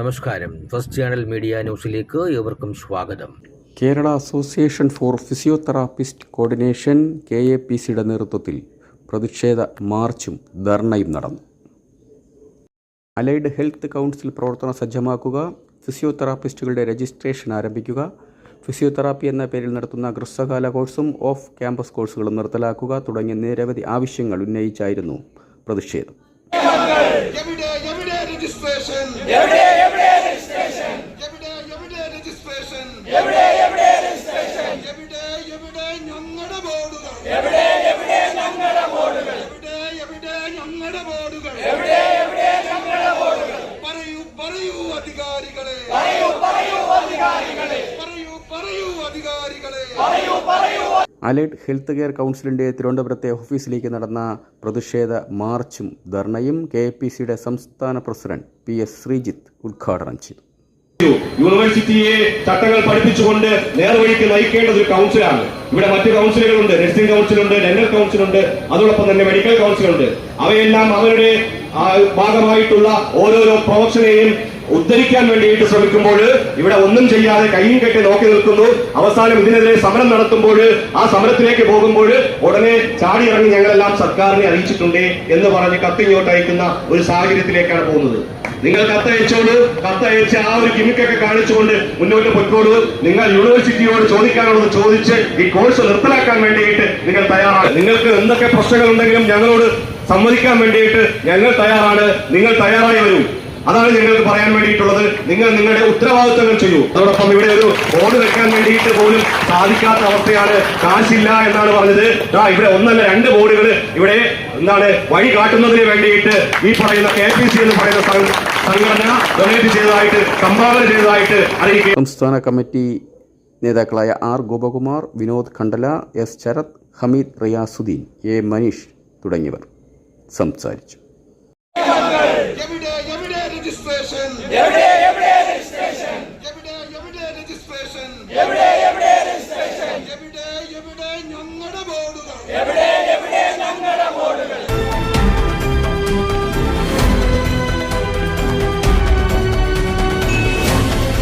നമസ്കാരം. First channel media ന്യൂസിലേക്ക് ഏവർക്കും സ്വാഗതം. Kerala association for physiotherapist coordination K A P സിയുടെ നേതൃത്വത്തിൽ പ്രതിഷേധ മാർച്ചും ധർണയും നടന്നു. അലൈഡ് ഹെൽത്ത് കൗൺസിൽ പ്രവർത്തനം സജ്ജമാക്കുക ഫിസിയോതെറാപ്പിസ്റ്റുകളുടെ രജിസ്ട്രേഷൻ ആരംഭിക്കുക ഫിസിയോതെറാപ്പി എന്ന പേരിൽ നടത്തുന്ന ഹ്രസ്വകാല കോഴ്സും ഓഫ് ക്യാമ്പസ് കോഴ്സുകളും നിർത്തലാക്കുക തുടങ്ങിയ നിരവധി ആവശ്യങ്ങൾ ഉന്നയിച്ചായിരുന്നു പ്രതിഷേധം. എവിടെ എവിടെ രജിസ്ട്രേഷൻ എവിടെ എവിടെ രജിസ്ട്രേഷൻ എവിടെ എവിടെ രജിസ്ട്രേഷൻ എവിടെ എവിടെ രജിസ്ട്രേഷൻ എവിടെ എവിടെ ഞങ്ങളുടെ ബോർഡുകൾ? എവിടെ എവിടെ ഞങ്ങളുടെ ബോർഡുകൾ? എവിടെ എവിടെ ഞങ്ങളുടെ ബോർഡുകൾ? എവിടെ അലൈഡ് ഹെൽത്ത് കെയർ കൗൺസിലിന്റെ തിരുവനന്തപുരത്തെ ഓഫീസിലേക്ക് നടന്ന പ്രതിഷേധ മാർച്ചും ധർണയും കെ പി സിയുടെ സംസ്ഥാന പ്രസിഡന്റ് പി എസ് ശ്രീജിത്ത് ഉദ്ഘാടനം ചെയ്തു. യൂണിവേഴ്സിറ്റിയെ ചട്ടങ്ങൾ പഠിപ്പിച്ചുകൊണ്ട് നേർവഴിക്ക് നയിക്കേണ്ടത് ഒരു കൗൺസിലാണ്. ഇവിടെ മറ്റു കൗൺസിലുകളുണ്ട്. നഴ്സിംഗ് കൗൺസിലുണ്ട് ഡെന്റൽ കൗൺസിലുണ്ട് അതോടൊപ്പം തന്നെ മെഡിക്കൽ കൗൺസിലുണ്ട്. അവയെല്ലാം അവരുടെ ഭാഗമായിട്ടുള്ള ഓരോരോ പ്രൊഫഷനെയും ഉദ്ധരിക്കാൻ വേണ്ടിയിട്ട് ശ്രമിക്കുമ്പോൾ ഇവിടെ ഒന്നും ചെയ്യാതെ കൈയും കെട്ടി നോക്കി നിൽക്കുന്നു. അവസാനം ഇതിനെതിരെ സമരം നടത്തുമ്പോൾ ആ സമരത്തിലേക്ക് പോകുമ്പോൾ ഉടനെ ചാടി ഇറങ്ങി ഞങ്ങളെല്ലാം സർക്കാരിനെ അറിയിച്ചിട്ടുണ്ട് എന്ന് പറഞ്ഞ് കത്തിങ്ങോട്ട് അയക്കുന്ന ഒരു സാഹചര്യത്തിലേക്കാണ് പോകുന്നത്. നിങ്ങൾ കത്തയച്ചോളൂ. കത്തയച്ച് ആ ഒരു കിമിക്കൊക്കെ കാണിച്ചുകൊണ്ട് മുന്നോട്ട് പൊയ്ക്കോട് നിങ്ങൾ യൂണിവേഴ്സിറ്റിയോട് ചോദിക്കാനുള്ളത് ചോദിച്ച് ഈ കോഴ്സ് നിർത്തലാക്കാൻ വേണ്ടിയിട്ട് നിങ്ങൾ തയ്യാറാണ്. നിങ്ങൾക്ക് എന്തൊക്കെ പ്രശ്നങ്ങൾ ഉണ്ടെങ്കിലും ഞങ്ങളോട് സമ്മതിക്കാൻ വേണ്ടിയിട്ട് ഞങ്ങൾ തയ്യാറാണ്. നിങ്ങൾ തയ്യാറായി വരൂ. അതാണ് ഞങ്ങൾക്ക് പറയാൻ വേണ്ടിയിട്ടുള്ളത്. നിങ്ങൾ നിങ്ങളുടെ ഉത്തരവാദിത്തങ്ങൾ ചെയ്യൂ. അതോടൊപ്പം ഇവിടെ ഒരു ബോർഡ് വെക്കാൻ വേണ്ടിയിട്ട് പോലും സാധിക്കാത്ത അവസ്ഥയാണ്. കാശില്ല എന്നാണ് പറഞ്ഞത്. ആ ഇവിടെ ഒന്നല്ല രണ്ട് ബോർഡുകൾ ഇവിടെ എന്താണ് വഴി കാട്ടുന്നതിന് വേണ്ടിയിട്ട് ഈ പറയുന്ന കെ പി സി എന്ന് പറയുന്ന സംഘടന ഡൊണേറ്റ് ചെയ്തതായിട്ട് സംഭാവന ചെയ്തതായിട്ട് അറിയിക്കുക. സംസ്ഥാന കമ്മിറ്റി നേതാക്കളായ R Gopakumar Vinod Khandala S Sarath Hameed Riyasuddin A Manish തുടങ്ങിയവർ സംസാരിച്ചു. എവിടെ എവിടെ രജിസ്ട്രേഷൻ? എവിടെ എവിടെ രജിസ്ട്രേഷൻ? എവിടെ എവിടെ രജിസ്ട്രേഷൻ? എവിടെ എവിടെ രജിസ്ട്രേഷൻ? എവിടെ എവിടെ ഞങ്ങളുടെ ബോർഡുകൾ? എവിടെ എവിടെ ഞങ്ങളുടെ ബോർഡുകൾ?